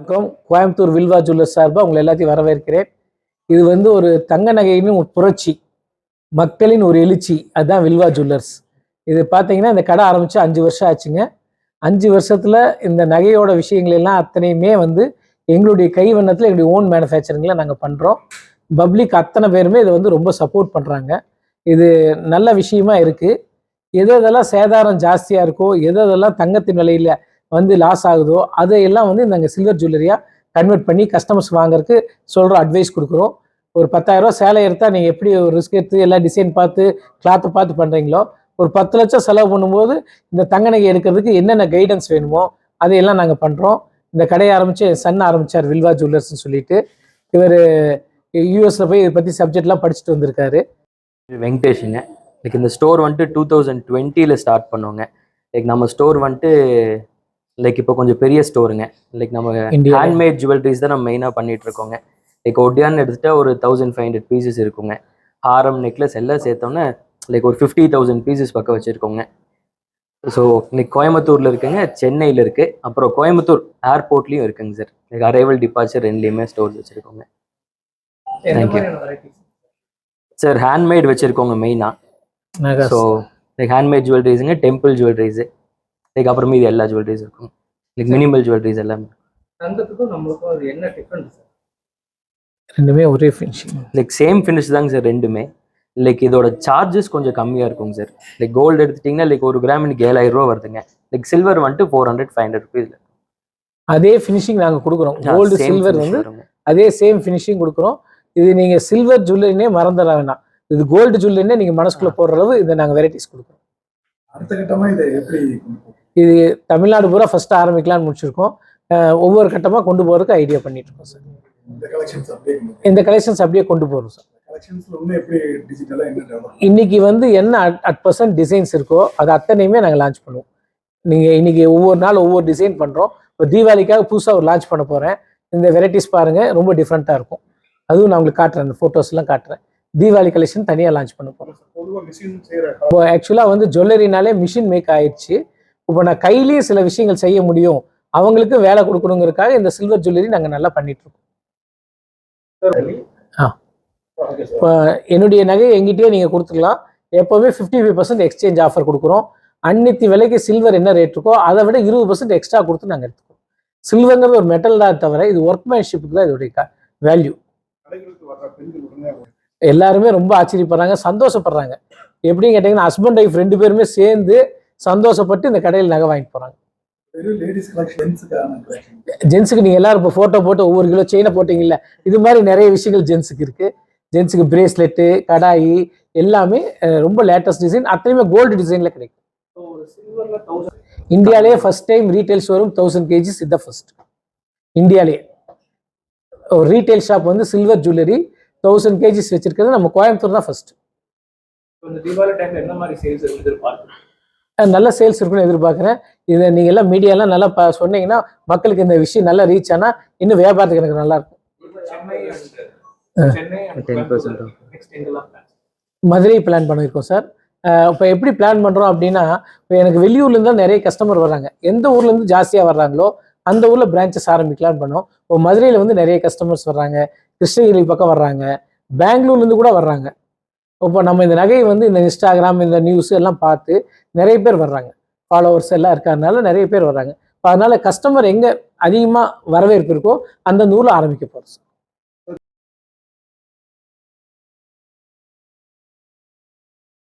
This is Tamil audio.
வணக்கம். கோயம்புத்தூர் வில்வா ஜுவல்லர்ஸ் சார்பாக உங்களை எல்லாத்தையும் வரவேற்கிறேன். இது வந்து ஒரு தங்க நகையின் ஒரு புரட்சி. மக்களின் ஒரு எழுச்சி. அதுதான் வில்வா ஜுவல்லர்ஸ். இது பார்த்தீங்கன்னா இந்த கடை ஆரம்பித்து அஞ்சு வருஷம் ஆச்சுங்க. அஞ்சு வருஷத்தில் இந்த நகையோட விஷயங்கள் எல்லாம் அத்தனையுமே வந்து எங்களுடைய கைவண்ணத்தில் எங்களுடைய ஓன் மேனுஃபேக்சரிங்கில் நாங்கள் பண்ணுறோம் பப்ளிக் அத்தனை பேருமே இதை வந்து ரொம்ப சப்போர்ட் பண்ணுறாங்க இது நல்ல விஷயமா இருக்குது எது எதெல்லாம் சேதாரம் ஜாஸ்தியாக இருக்கோ எது எதெல்லாம் தங்கத்தின் விலையில் வந்து லாஸ் ஆகுதோ அதையெல்லாம் வந்து நாங்கள் சில்வர் ஜுவல்லரியாக கன்வெர்ட் பண்ணி கஸ்டமர்ஸ் வாங்குறதுக்கு சொல்கிற அட்வைஸ் கொடுக்குறோம். ஒரு பத்தாயிரரூவா சேலை எடுத்தால் நீங்கள் எப்படி ஒரு ரிஸ்க் எடுத்து எல்லா டிசைன் பார்த்து கிளாத்தை பார்த்து பண்ணுறீங்களோ ஒரு பத்து லட்சம் செலவு பண்ணும்போது இந்த தங்க நகை எடுக்கிறதுக்கு என்னென்ன கைடன்ஸ் வேணுமோ அதையெல்லாம் நாங்கள் பண்ணுறோம் இந்த கடையை ஆரம்பித்து சன் ஆரம்பித்தார் வில்வா ஜுவல்லர்ஸ்னு சொல்லிட்டு. இவர் யூஎஸில் போய் இதை பற்றி சப்ஜெக்ட்லாம் படிச்சுட்டு வந்திருக்காரு. வெங்கடேஷுங்க. லைக் இந்த ஸ்டோர் வந்துட்டு டூ தௌசண்ட் டுவெண்ட்டியில் ஸ்டார்ட் பண்ணுவோங்க லைக் நம்ம ஸ்டோர் வந்துட்டு லைக் இப்போ கொஞ்சம் பெரிய ஸ்டோருங்க லைக் நம்ம ஹேண்ட்மேட் ஜுவல்லரிஸ் தான் நம்ம மெயினாக பண்ணிட்டு இருக்கோங்க. லைக் ஒட்டியான்னு எடுத்துட்டா ஒரு தௌசண்ட் ஃபைவ் ஹண்ட்ரட் பீசஸ் இருக்குங்க. ஹாரம் நெக்லஸ் எல்லாம் சேர்த்தோன்னே லைக் ஒரு ஃபிஃப்டி தௌசண்ட் பீசஸ் பக்கம் வச்சுருக்கோங்க. ஸோ இன்னைக்கு கோயம்புத்தூரில் இருக்குங்க சென்னையில் இருக்குது அப்புறம் கோயம்புத்தூர் ஏர்போர்ட்லேயும் இருக்குங்க சார் லைக் அரைவல் டிபார்ச்சர் ரெண்டுலேயுமே ஸ்டோர்ஸ் வச்சுருக்கோங்க. you. சார் ஹேண்ட்மேட் வச்சுருக்கோங்க மெயினாக ஸோ லைக் ஹேண்ட்மேட் ஜுவல்லரிஸுங்க டெம்பிள் ஜுவல்லரிஸு லைக் அப்புறமே இது எல்லா ஜுவல்லரிஸ் இருக்கும். லைக் மினிமல் ஜுவல்லரிஸ் எல்லாமே. தங்கத்துக்கும் நம்மளுக்கும் அது என்ன டிஃபரன்ஸ் சார் ரெண்டுமே ஒரே ஃபினிஷிங் லைக் சேம் ஃபினிஷ் தாங்க சார் ரெண்டுமே. லைக் இதோட சார்ஜஸ் கொஞ்சம் கம்மியாக இருக்குங்க சார் லைக் கோல்டு எடுத்துட்டிங்கன்னா லைக் ஒரு கிராம் இன்னைக்கு ஏழாயிரம் ரூபா வருதுங்க. லைக் சில்வர் வந்துட்டு four hundred five hundred rupees அதே ஃபினிஷிங் நாங்கள் கொடுக்குறோம். கோல்டு சில்வர் வந்து அதே சேம் ஃபினிஷிங் கொடுக்குறோம். இது நீங்கள் சில்வர் ஜுவல்லரினே மறந்துட வேண்டாம் இது கோல்டு ஜுவல்லரினே நீங்கள் மனசுக்குள்ள போடுற அளவு இதை நாங்கள் வெரைட்டிஸ் கொடுக்குறோம். அடுத்த கட்டமா இதை எப்படி? இது தமிழ்நாடு பூரா ஃபர்ஸ்ட் ஆரம்பிக்கலாம்னு முடிச்சிருக்கோம். ஒவ்வொரு கட்டமாக கொண்டு போகிறதுக்கு ஐடியா பண்ணிட்டு இருக்கோம் சார் இந்த கலெக்ஷன்ஸ் அப்படியே கொண்டு போகிறோம் சார் இன்னைக்கு வந்து என்ன அட் பர்சன்ட் டிசைன்ஸ் இருக்கோ அது அத்தனையுமே நாங்கள் லான்ச் பண்ணுவோம். நீங்கள் இன்னைக்கு ஒவ்வொரு நாள் ஒவ்வொரு டிசைன் பண்ணுறோம் இப்போ தீபாவளிக்காக புதுசாக ஒரு லான்ச் பண்ண போகிறேன் இந்த வெரைட்டிஸ் பாருங்கள் ரொம்ப டிஃப்ரெண்ட்டாக இருக்கும். அதுவும் நான் உங்களுக்கு காட்டுறேன் அந்த ஃபோட்டோஸ்லாம் காட்டுறேன். தீபாவளி கலெக்ஷன் தனியாக லான்ச் பண்ண போகிறோம் இப்போ ஆக்சுவலாக வந்து ஜுவல்லரினாலே மிஷின் மேக் ஆயிடுச்சு. இப்போ நான் கையிலேயே சில விஷயங்கள் செய்ய முடியும். அவங்களுக்கு வேலை கொடுக்கணுங்கிறதுக்காக இந்த சில்வர் ஜுவல்லரி நாங்கள் நல்லா பண்ணிட்டு இருக்கோம் ஆ. இப்போ என்னுடைய நகையை எங்கிட்டயே நீங்கள் கொடுத்துக்கலாம். எப்போவுமே fifty five percent exchange offer கொடுக்குறோம். அன்னித்தி விலைக்கு சில்வர் என்ன ரேட் இருக்கோ அதை விட இருபது பர்சன்ட் எக்ஸ்ட்ரா கொடுத்து நாங்கள் எடுத்துக்கோம் சில்வர்ங்கிறது ஒரு மெட்டல் தான் தவிர இது ஒர்க்மேன்ஷிப்புக்கு தான் இதோடைய வேல்யூ எல்லாருமே ரொம்ப ஆச்சரியப்படுறாங்க சந்தோஷப்படுறாங்க. எப்படின்னு கேட்டிங்கன்னா ஹஸ்பண்ட் ஒய்ஃப் ரெண்டு பேருமே சேர்ந்து சந்தோஷப்பட்டு இந்த கடையில் நகை வாங்கிட்டு போகிறாங்க ஜென்ஸுக்கு நீங்கள் எல்லாரும் இப்போ ஃபோட்டோ போட்டு ஒவ்வொரு கிலோ செயினை போட்டிங்கல்ல இது மாதிரி நிறைய விஷயங்கள் ஜென்ஸுக்கு இருக்குது ஜென்ஸுக்கு பிரேஸ்லெட்டு கடாயி எல்லாமே ரொம்ப லேட்டஸ்ட் டிசைன் அத்தனையுமே கோல்டு டிசைனில் கிடைக்கும். இந்தியாவிலேயே first time retail showroom thousand KGs இதான் ஃபர்ஸ்ட் இந்தியாவிலேயே ஒரு ரீட்டைல் ஷாப் வந்து சில்வர் ஜுவல்லரி தௌசண்ட் கேஜிஸ் வச்சிருக்கிறது நம்ம கோயம்புத்தூர் தான் ஃபர்ஸ்ட் இந்த தீபாவளி டைம்ல என்ன மாதிரி சேல்ஸ் எதிர்பார்க்குறோம் நல்ல சேல்ஸ் இருக்குன்னு எதிர்பார்க்குறேன். இதை நீங்கள் எல்லாம் மீடியாலாம் நல்லா ப சொன்னீங்கன்னா மக்களுக்கு இந்த விஷயம் நல்லா ரீச் ஆனால் இன்னும் வியாபாரத்துக்கு எனக்கு நல்லா இருக்கும் சென்னை ஆ. and Chennai ten percent next எங்கெல்லாம் plans? மதுரை பிளான் பண்ணியிருக்கோம் சார் இப்போ எப்படி பிளான் பண்ணுறோம் அப்படின்னா இப்போ எனக்கு வெளியூர்லேருந்து தான் நிறைய கஸ்டமர் வர்றாங்க. எந்த ஊர்லேருந்து ஜாஸ்தியாக வர்றாங்களோ அந்த ஊரில் பிரான்ச்சஸ் ஆரம்பிக்கலாம்னு பண்ணோம். இப்போ மதுரையில் வந்து நிறைய கஸ்டமர்ஸ் வர்றாங்க. கிருஷ்ணகிரி பக்கம் வர்றாங்க. பெங்களூர்லேருந்து கூட வர்றாங்க. இப்போ நம்ம இந்த நகையை வந்து இந்த இன்ஸ்டாகிராம் இந்த நியூஸ் எல்லாம் பார்த்து நிறைய பேர் வர்றாங்க. ஃபாலோவர்ஸ் எல்லாம் இருக்கிறதுனால நிறைய பேர் வர்றாங்க. இப்போ அதனால் கஸ்டமர் எங்கே அதிகமாக வரவேற்பு இருக்கோ அந்த நூலை ஆரம்பிக்க போகிறோம்